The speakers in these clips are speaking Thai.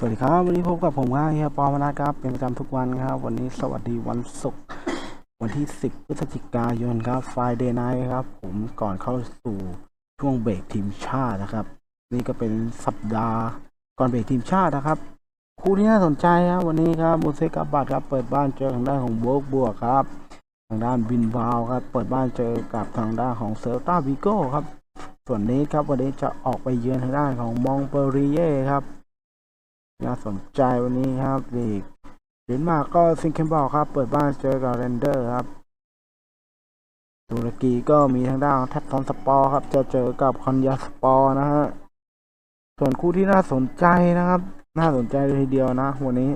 สวัสดีครับ วันนี้พบกับผมครับเฮียปอมนะครับ เป็นประจำทุกวันครับ วันนี้สวัสดีวันศุกร์วันที่ 10 พฤศจิกายนครับ Friday Night ครับ ผมก่อนเข้าสู่ช่วงเบรกทีมชาตินะครับ นี่ก็เป็นสัปดาห์ก่อนเบรกทีมชาตินะครับ คู่ที่น่าสนใจครับวันนี้ครับมูเซกาบัตครับเปิดบ้านเจอทางด้านของโบกบวกครับ ทางด้านบินวาวครับ เปิดบ้านเจอกับทางด้านของเซลตาวิโก้ครับ ส่วนนี้ครับวันนี้จะออกไปเยือนทางด้านของมองเปรีเย่ครับ น่าสนใจวันนี้ครับลีกเดนมาร์กก็ซิงเคนบอลครับ เปิดบ้านเจอกับเรนเดอร์ครับตุรกีก็มีทางด้านแท็บทอนสปอร์ครับ จะเจอกับคอนยาสปอร์นะฮะส่วนคู่ที่น่าสนใจนะครับ น่าสนใจเลยทีเดียวนะ วันนี้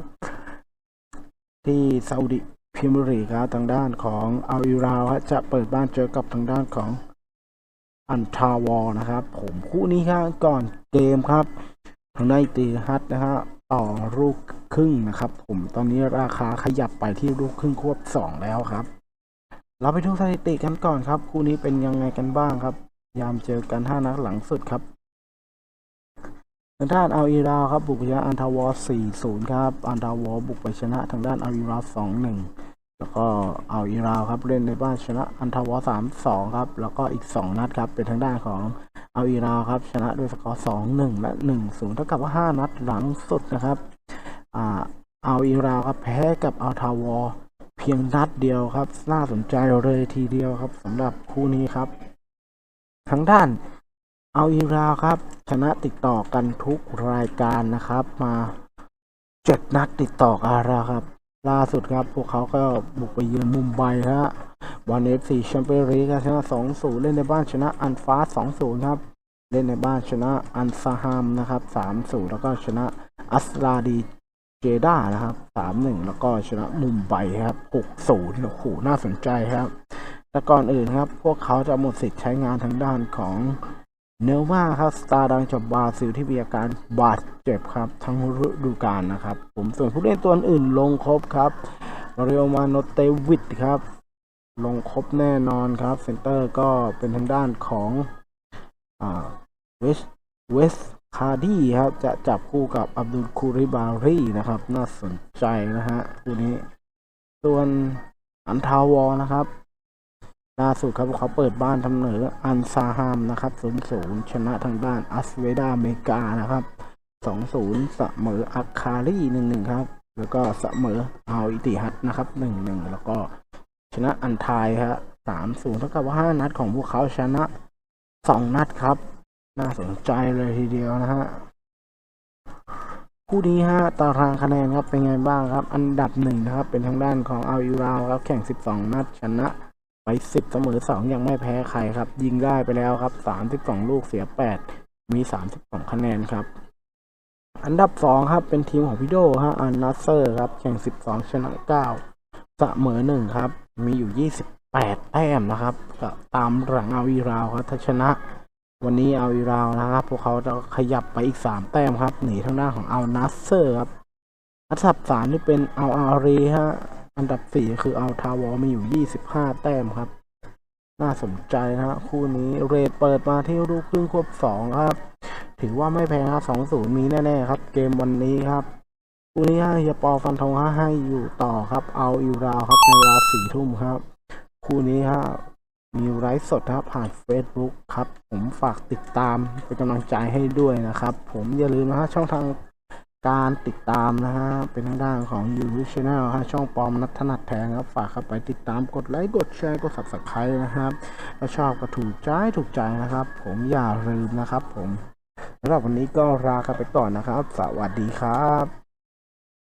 ที่ซาอุดิพรีเมียร์ลีกครับทางด้านของอัลอิราวจะเปิดบ้านเจอกับทางด้านของอันทาวอนะครับ ผมคู่นี้ครับก่อนเกมครับ ทางด้านตีฮัทนะฮะต่อลูกครึ่งนะครับ ผมตอนนี้ราคาขยับไปที่ลูกครึ่งควบสองแล้วครับ เราไปดูสถิติกันก่อนครับ คู่นี้เป็นยังไงกันบ้างครับ ยามเจอกันห้านัดหลังสุดครับทางด้านอัลอิราครับบุกไปชนะอันทาวอร์4-0ครับอันทาวอร์บุกไปชนะทางด้านอัลอิราว2-1แล้วก็อัลอิราครับเล่นในบ้านชนะอันทาวอร์3-2ครับ แล้วก็อีก2นัดครับเป็นทางด้านของ เอาอีราวครับ ชนะด้วยสกอร์สองหนึ่งและหนึ่งศูนย์เท่ากับว่าห้านัดหลังสุดนะครับอ่าเอาอีราวครับแพ้กับอัลทาวอร์เพียงนัดเดียวครับ น่าสนใจเลยทีเดียวครับสำหรับคู่นี้ครับทางด้านเอาอีราวครับ ชนะติดต่อกันทุกรายการนะครับ มาเจ็ดนัดติดต่อกันแล้วครับ ล่าสุดครับ พวกเขาก็บุกไปเยือนมุมไบฮะ วันเอฟซีแชมเปี้ยนลีกชนะ2-0เล่นในบ้านชนะอันฟาส2-0ครับ เล่นในบ้านชนะอันซาฮามนะครับ3-0แล้วก็ชนะอัสลาดีเจดานะครับ3-1แล้วก็ชนะมุมไบครับ6-0โอ้โหน่าสนใจครับ แต่ก่อนอื่นครับ พวกเขาจะหมดสิทธิ์ใช้งานทางด้านของเนลมาครับสตาร์ดังจากบราซิลที่มีอาการบาดเจ็บครับ ทั้งฤดูกาลนะครับ ผมส่วนผู้เล่นตัวอื่นลงครบครับเรียวมาโนเตวิดครับ ลงครบแน่นอนครับ เซนเตอร์ก็เป็นทางด้านของเวสเวสคาร์ดี้ครับ จะจับคู่กับอับดุลคูริบารีนะครับ น่าสนใจนะฮะคู่นี้ ส่วนอันทาวอนะครับ ล่าสุดครับเขาเปิดบ้านทำเหนืออันซาฮามนะครับ0-0ชนะทางด้านอัสเวดาเมกานะครับ2-0เสมออัคคารี1-1ครับ แล้วก็เสมอเอาอิติฮัดนะครับ1-1แล้วก็ ชนะอันไทายครับสามศูนย์เท่ากับว่าห้านัดของพวกเขาชนะสองนัดครับ น่าสนใจเลยทีเดียวนะฮะคู่นี้ฮะตารางคะแนนครับเป็นไงบ้างครับ อันดับหนึ่งนะครับ เป็นทางด้านของอัลยูราวครับ แข่งสิบสองนัดชนะไปสิบเสมอสองยังไม่แพ้ใครครับ ยิงได้ไปแล้วครับสามสิบสองลูกเสียแปดมีสามสิบสองคะแนนครับ อันดับสองครับเป็นทีมของพี่โดฮะอันนัสเซอร์ครับ แข่งสิบสองชนะเก้าเสมอหนึ่งครับ มีอยู่ 28 แต้มนะครับก็ตามหลังเอาอีราวครับถ้าชนะ วันนี้เอาอีราวนะครับ พวกเขาจะขยับไปอีก 3 แต้มครับ หนีทางด้านของเอานัสเซอร์ครับอันดับสามนี่เป็นเอาอารีฮะอันดับสี่คือเอาทาวอมีอยู่ 25 แต้มครับ น่าสนใจนะฮะคู่นี้เรทเปิดมาที่ลูกครึ่งควบสองครับ ถือว่าไม่แพงครับ2-0มีแน่ๆครับ เกมวันนี้ครับ คู่นี้เฮียปอฟันธงให้อยู่ต่อครับ เอาอยู่ราวครับในเวลาสี่ทุ่มครับ คู่นี้ฮะมีไลฟ์สดครับผ่าน Facebook ครับ ผมฝากติดตามเป็นกำลังใจให้ด้วยนะครับ ผมอย่าลืมนะฮะช่องทางการติดตามนะฮะเป็นทางด้านของ YouTube Channel ฮะช่องปอมนัทถนัดแทงครับ ฝากเข้าไปติดตามกดไลค์กดแชร์กด Subscribe นะครับถ้าชอบก็ถูกใจถูกใจนะครับ ผมอย่าลืมนะครับ ผมสำหรับวันนี้ก็ลากันไปก่อนนะครับ สวัสดีครับ